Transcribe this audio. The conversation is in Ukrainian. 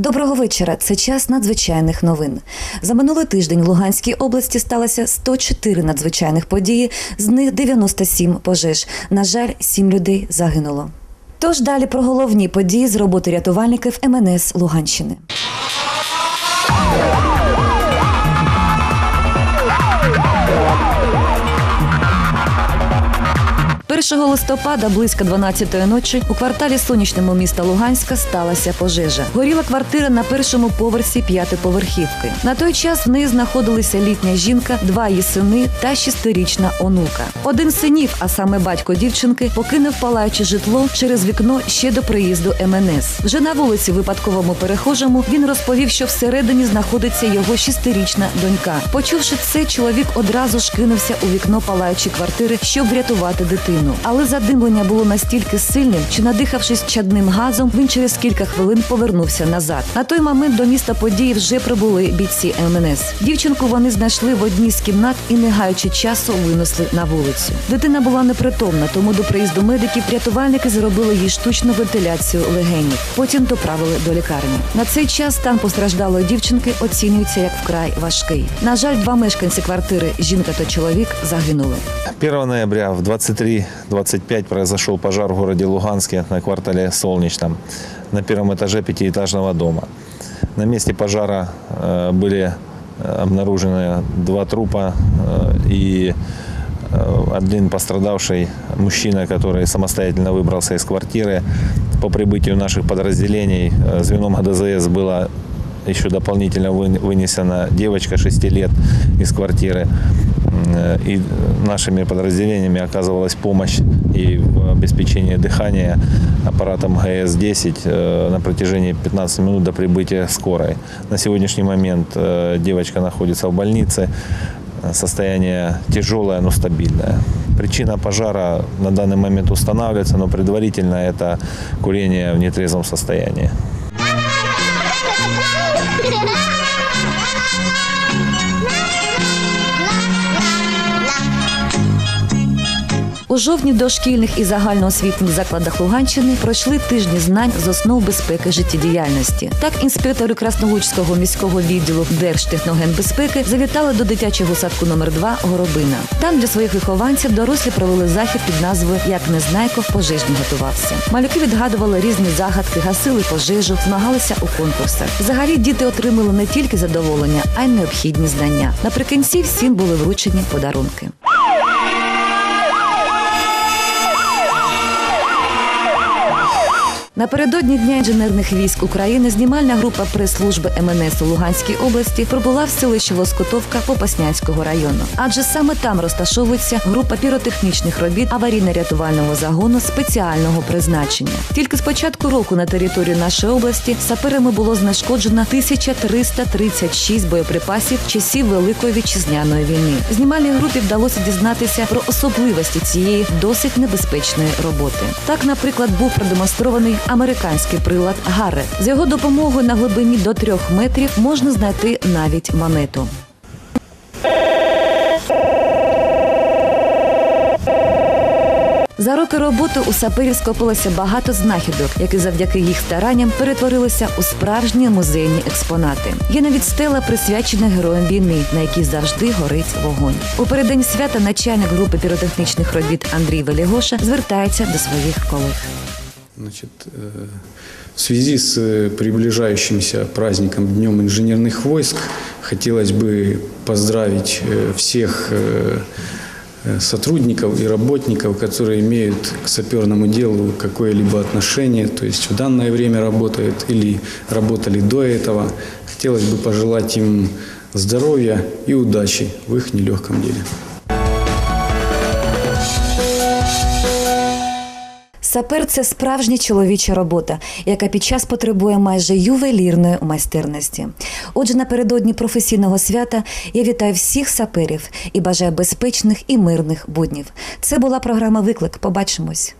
Доброго вечора. Це час надзвичайних новин. За минулий тиждень в Луганській області сталося 104 надзвичайних події, з них 97 пожеж. На жаль, 7 людей загинуло. Тож далі про головні події з роботи рятувальників МНС Луганщини. 1 листопада близько 12-ї ночі у кварталі сонячному міста Луганська сталася пожежа. Горіла квартира на першому поверсі п'ятиповерхівки. На той час в неї знаходилися літня жінка, два її сини та шестирічна онука. Один синів, а саме батько дівчинки, покинув палаюче житло через вікно ще до приїзду МНС. Вже на вулиці випадковому перехожому він розповів, що всередині знаходиться його шестирічна донька. Почувши це, чоловік одразу ж кинувся у вікно палаючої квартири, щоб врятувати дитину. Але задимлення було настільки сильним, що надихавшись чадним газом, він через кілька хвилин повернувся назад. На той момент до міста події вже прибули бійці МНС. Дівчинку вони знайшли в одній з кімнат і, не гаючи часу, винесли на вулицю. Дитина була непритомна, тому до приїзду медиків рятувальники зробили їй штучну вентиляцію легенів. Потім доправили до лікарні. На цей час стан постраждалої дівчинки оцінюється як вкрай важкий. На жаль, два мешканці квартири, жінка та чоловік, загинули. 1 ноября в 23.25 произошел пожар в городе Луганске на квартале Солнечном на первом этаже пятиэтажного дома. На месте пожара э, были э, обнаружены два трупа э, и один пострадавший мужчина, который самостоятельно выбрался из квартиры. По прибытию наших подразделений звеном ГДЗС было еще дополнительно вы- вынесена девочка 6 лет из квартиры. Э, И нашими подразделениями оказывалась помощь и в обеспечении дыхания аппаратом ГС-10 э, на протяжении 15 минут до прибытия скорой. На сегодняшний момент э, девочка находится в больнице. Состояние тяжелое, но стабильное. Причина пожара на данный момент устанавливается, но предварительно это курение в нетрезвом состоянии. 姐妹们 жовтні дошкільних і загальноосвітніх закладах Луганщини пройшли тижні знань з основ безпеки життєдіяльності. Так, інспектори Краснолуцького міського відділу Держтехногенбезпеки завітали до дитячого садку номер 2 Горобина. Там для своїх вихованців дорослі провели захід під назвою Як Незнайко в пожежні готувався. Малюки відгадували різні загадки, гасили пожежу, змагалися у конкурсах. Взагалі діти отримали не тільки задоволення, а й необхідні знання. Наприкінці всім були вручені подарунки. Напередодні Дня інженерних військ України знімальна група прес-служби МНС у Луганській області пробула в селищі Лоскотовка Попаснянського району. Адже саме там розташовується група піротехнічних робіт аварійно-рятувального загону спеціального призначення. Тільки з початку року на території нашої області саперами було знешкоджено 1336 боєприпасів часів Великої вітчизняної війни. Знімальній групі вдалося дізнатися про особливості цієї досить небезпечної роботи. Так, наприклад, був продемонстрований американський прилад Гаррет. З його допомогою на глибині до трьох метрів можна знайти навіть монету. За роки роботи у саперів скопилося багато знахідок, які завдяки їх старанням перетворилися у справжні музейні експонати. Є навіть стела, присвячена героям війни, на якій завжди горить вогонь. У переддень свята начальник групи піротехнічних робіт Андрій Велігоша звертається до своїх колег. Значит, э, в связи с э, приближающимся праздником Днем инженерных войск хотелось бы поздравить э, всех сотрудников и работников, которые имеют к саперному делу какое-либо отношение, то есть в данное время работают или работали до этого. Хотелось бы пожелать им здоровья и удачи в их нелегком деле. Сапер це справжня чоловіча робота, яка під час потребує майже ювелірної майстерності. Отже, напередодні професійного свята я вітаю всіх саперів і бажаю безпечних і мирних буднів. Це була програма Виклик. Побачимось.